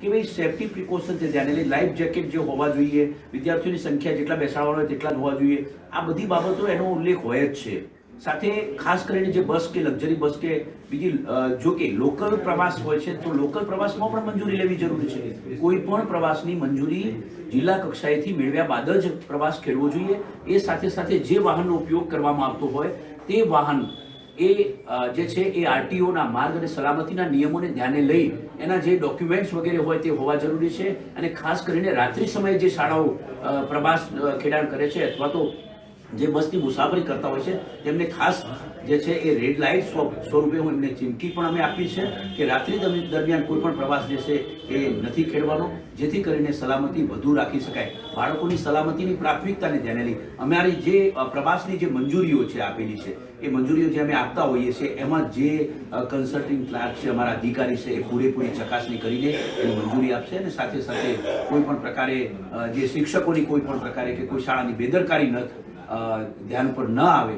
કે ભાઈ safety precaution છે ધ્યાને લઈ લાઈફ જેકેટ જે હોવા જોઈએ, વિદ્યાર્થીઓની સંખ્યા જેટલા બેસાડવાના હોય તેટલા જ હોવા જોઈએ. આ બધી બાબતો એનો ઉલ્લેખ હોય જ છે. સાથે ખાસ કરીને જે બસ કે લક્ઝરી બસ કે બીજી જો કે લોકલ પ્રવાસ હોય છે, તો લોકલ પ્રવાસમાં પણ મંજૂરી લેવી જરૂરી છે. કોઈ પણ પ્રવાસની મંજૂરી જિલ્લા કક્ષાએથી મેળવ્યા બાદ જ પ્રવાસ ખેડવો જોઈએ. એ સાથે સાથે જે વાહનનો ઉપયોગ કરવામાં આવતો હોય, તે વાહન એ જે છે એ આરટીઓના માર્ગ અને સલામતીના નિયમોને ધ્યાને લઈ એના જે ડોક્યુમેન્ટ્સ વગેરે હોય તે હોવા જરૂરી છે અને ખાસ કરીને રાત્રિ સમયે જે શાળાઓ પ્રવાસ ખેડાણ કરે છે અથવા તો જે બસની મુસાફરી કરતા હોય છે, તેમને ખાસ જે છે એ રેડ લાઇટ સ્વરૂપે હું એમને ચીમકી પણ અમે આપી છે કે રાત્રિ દરમિયાન કોઈ પણ પ્રવાસ જે છે એ નથી ખેડવાનો, જેથી કરીને સલામતી વધુ રાખી શકાય. બાળકોની સલામતીની પ્રાથમિકતાને ધ્યાને લઈ અમારી જે પ્રવાસની જે મંજૂરીઓ છે આપેલી છે, એ મંજૂરીઓ જે અમે આપતા હોઈએ છીએ, એમાં જે કન્સલ્ટિંગ ક્લાર્ક છે, અમારા અધિકારી છે, એ પૂરેપૂરી ચકાસણી કરીને એની મંજૂરી આપશે અને સાથે સાથે કોઈ પણ પ્રકારે જે શિક્ષકોની કોઈ પણ પ્રકારે કે કોઈ શાળાની બેદરકારી ન ધ્યાન પર ન આવે